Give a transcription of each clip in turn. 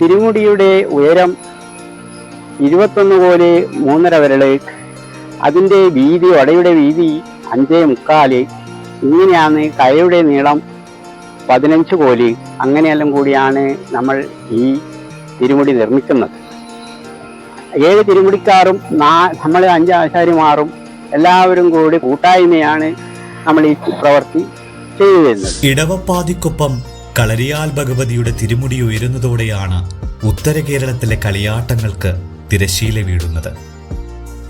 തിരുമുടിയുടെ ഉയരം ഇരുപത്തൊന്ന് പോലെ മൂന്നര വിരൽ അതിന്റെ വീതി ഒടയുടെ വീതി അഞ്ചേ മുക്കാൽ ഇങ്ങനെയാണ് കയയുടെ നീളം പതിനഞ്ച് കോൽ. അങ്ങനെയെല്ലാം കൂടിയാണ് നമ്മൾ ഈ തിരുമുടി നിർമ്മിക്കുന്നത്. ഏഴ് തിരുമുടിക്കാരും നാ നമ്മൾ അഞ്ച് ആശാരിമാറും എല്ലാവരും കൂടി കൂട്ടായ്മയാണ് നമ്മൾ ഈ പ്രവൃത്തി ചെയ്തു വരുന്നത്. ഇടവപ്പാതിക്കൊപ്പം കളരിയാൽ ഭഗവതിയുടെ തിരുമുടി ഉയരുന്നതോടെയാണ് ഉത്തര കേരളത്തിലെ കളിയാട്ടങ്ങൾക്ക് തിരശീല വീഴുന്നത്.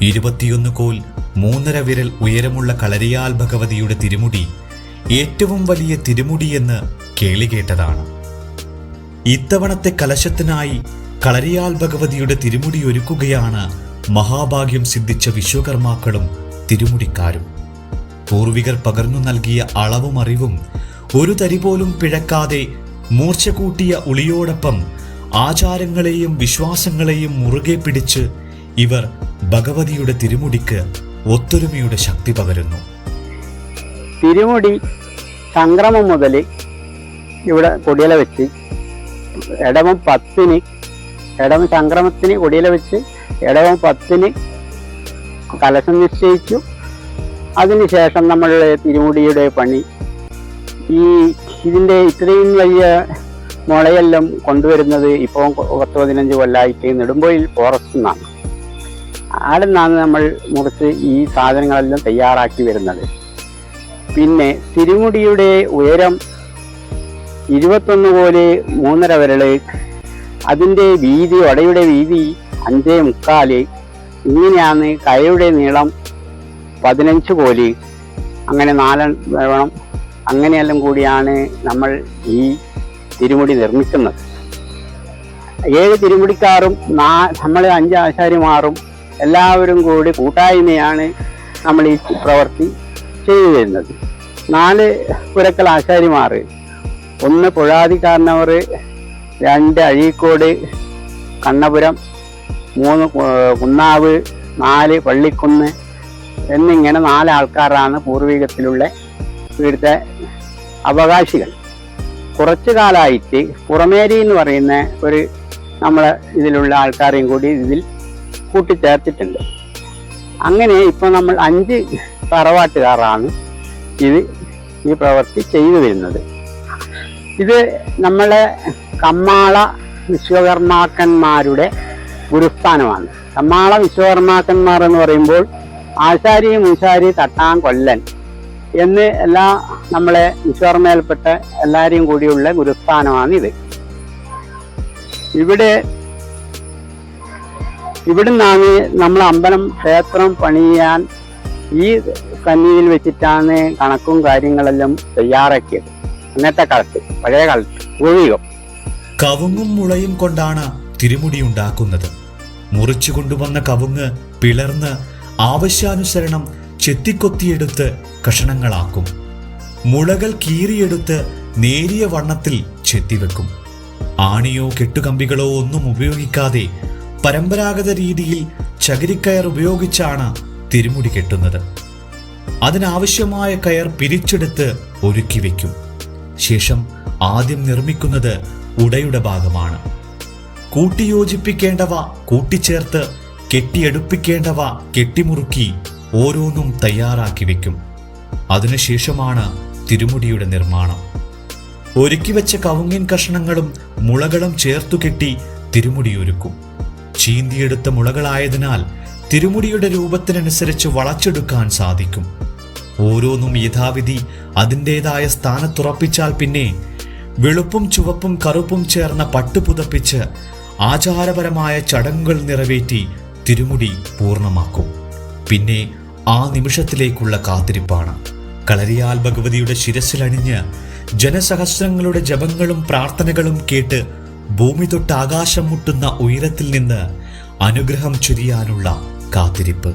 ഇരുപത്തിയൊന്ന് കോൽ മൂന്നര വിരൽ ഉയരമുള്ള കളരിയാൽ ഭഗവതിയുടെ തിരുമുടി ഏറ്റവും വലിയ തിരുമുടിയെന്ന് കേളികേട്ടതാണ് ഇത്തവണത്തെ കലശത്തിനായി കളരിയാൽ ഭഗവതിയുടെ തിരുമുടി ഒരുക്കുകയാണ് മഹാഭാഗ്യം സിദ്ധിച്ച വിശ്വകർമാക്കളും തിരുമുടിക്കാരും. പൂർവികർ പകർന്നു നൽകിയ അളവും അറിവും ഒരു തരി പോലും പിഴക്കാതെ മൂർച്ച കൂട്ടിയ ഉളിയോടൊപ്പം ആചാരങ്ങളെയും വിശ്വാസങ്ങളെയും മുറുകെ പിടിച്ച് ഇവർ ഭഗവതിയുടെ തിരുമുടിക്ക് ഒത്തൊരുമയുടെ ശക്തി പകരുന്നു. തിരുമുടി സംക്രമം മുതൽ ഇവിടെ കൊടിയില വെച്ച് ഇടവം പത്തിന് ഇടവം സംക്രമത്തിന് കൊടിയില വെച്ച് ഇടവം പത്തിന് കലശം നിശ്ചയിച്ചു. അതിനുശേഷം നമ്മളുടെ തിരുമുടിയുടെ പണി ഈ ഇതിന്റെ ഇത്രയും വലിയ മുളയെല്ലാം കൊണ്ടുവരുന്നത് ഇപ്പോൾ പത്ത് പതിനഞ്ച് കൊല്ലമായിട്ട് നെടുമ്പോയിൽ ഫോറസ്റ്റ് നിന്നാണ് അവിടെ നിന്നാണ് നമ്മൾ മുറിച്ച് ഈ സാധനങ്ങളെല്ലാം തയ്യാറാക്കി വരുന്നത്. പിന്നെ തിരുമുടിയുടെ ഉയരം ഇരുപത്തൊന്ന് പോലെ മൂന്നര വിരൽ അതിന്റെ വീതി ഒടയുടെ വീതി അഞ്ചേ മുക്കാൽ ഇങ്ങനെയാണ് കയയുടെ നീളം പതിനഞ്ച് കോൽ. അങ്ങനെ നാലെണ്ണം അങ്ങനെയെല്ലാം കൂടിയാണ് നമ്മൾ ഈ തിരുമുടി നിർമ്മിക്കുന്നത്. ഏഴ് തിരുമുടിക്കാറും നാ നമ്മൾ അഞ്ച് ആശാരിമാറും എല്ലാവരും കൂടി കൂട്ടായ്മയാണ് നമ്മൾ ഈ പ്രവൃത്തി ചെയ്തു വരുന്നത് നാല് പുരക്കൽ ആശാരിമാർ ഒന്ന് പുഴാതിക്കാരനവർ രണ്ട് അഴീക്കോട് കണ്ണപുരം മൂന്ന് കുന്നാവ് നാല് പള്ളിക്കുന്ന് എന്നിങ്ങനെ നാല് ആൾക്കാരാണ് പൂർവികത്തിലുള്ള ഇവിടുത്തെ അവകാശികൾ. കുറച്ച് കാലമായിട്ട് പുറമേരി എന്ന് പറയുന്ന ഒരു നമ്മളെ ഇതിലുള്ള ആൾക്കാരെയും കൂടി ഇതിൽ കൂട്ടിച്ചേർത്തിട്ടുണ്ട്. അങ്ങനെ ഇപ്പോൾ നമ്മൾ അഞ്ച് തറവാട്ടുകാരാണ് ഇത് ഈ പ്രവൃത്തി ചെയ്തു വരുന്നത്. ഇത് നമ്മളെ കമ്മാള വിശ്വകർമാക്കന്മാരുടെ ഗുരുസ്ഥാനമാണ്. കമ്മാള വിശ്വകർമാക്കന്മാർ എന്ന് പറയുമ്പോൾ ആശാരി മൂശാരി തട്ടാൻ കൊല്ലൻ. എന്ന് എല്ലാ നമ്മളെ ഈശ്വർമേൽപ്പെട്ട എല്ലാവരെയും കൂടിയുള്ള ഗുരുസ്ഥാനമാണ് ഇത്. ഇവിടെ ഇവിടുന്നാണ് നമ്മൾ അമ്പലം ക്ഷേത്രം പണിയാൻ ഈ കന്നിയിൽ വെച്ചിട്ടാണ് കണക്കും കാര്യങ്ങളെല്ലാം തയ്യാറാക്കിയത്. അന്നത്തെ കാലത്ത് പഴയ കാലത്ത് പൂർവികം. കവുങ്ങും മുളയും കൊണ്ടാണ് തിരുമുടി ഉണ്ടാക്കുന്നത്. മുറിച്ചു കൊണ്ടുവന്ന കവുങ്ങ് പിളർന്ന് ആവശ്യാനുസരണം ചെത്തിക്കൊത്തിയെടുത്ത് കഷണങ്ങളാക്കും. മുളകൾ കീറിയെടുത്ത് നേരിയ വണ്ണത്തിൽ ചെത്തിവെക്കും. ആണിയോ കെട്ടുകമ്പികളോ ഒന്നും ഉപയോഗിക്കാതെ പരമ്പരാഗത രീതിയിൽ ചകിരിക്കയർ ഉപയോഗിച്ചാണ് തിരുമുടി കെട്ടുന്നത്. അതിനാവശ്യമായ കയർ പിരിച്ചെടുത്ത് ഒരുക്കി വയ്ക്കും ശേഷം ആദ്യം നിർമ്മിക്കുന്നത് ഉടയുടെ ഭാഗമാണ്. കൂട്ടിയോജിപ്പിക്കേണ്ടവ കൂട്ടിച്ചേർത്ത് കെട്ടിയെടുപ്പിക്കേണ്ടവ കെട്ടിമുറുക്കി ഓരോന്നും തയ്യാറാക്കി വെക്കും. അതിനുശേഷമാണ് തിരുമുടിയുടെ നിർമ്മാണം. ഒരുക്കി വെച്ച കവുങ്ങിൻ കഷ്ണങ്ങളും മുളകളും ചേർത്തു കെട്ടി തിരുമുടിയൊരുക്കും ചീന്തിയെടുത്ത മുളകളായതിനാൽ തിരുമുടിയുടെ രൂപത്തിനനുസരിച്ച് വളച്ചെടുക്കാൻ സാധിക്കും. ഓരോന്നും യഥാവിധി അതിന്റെതായ സ്ഥാനത്തുറപ്പിച്ചാൽ പിന്നെ വെളുപ്പും ചുവപ്പും കറുപ്പും ചേർന്ന പട്ടു പുതപ്പിച്ച് ആചാരപരമായ ചടങ്ങുകൾ നിറവേറ്റി തിരുമുടി പൂർണമാക്കും. പിന്നെ ആ നിമിഷത്തിലേക്കുള്ള കാത്തിരിപ്പാണ്. കളരിയാൽ ഭഗവതിയുടെ ശിരസിലണിഞ്ഞ് ജനസഹസ്രങ്ങളുടെ ജപങ്ങളും പ്രാർത്ഥനകളും കേട്ട് ഭൂമി തൊട്ട് ആകാശം മുട്ടുന്ന ഉയരത്തിൽ നിന്ന് അനുഗ്രഹം ചൊരിയാനുള്ള കാത്തിരിപ്പ്.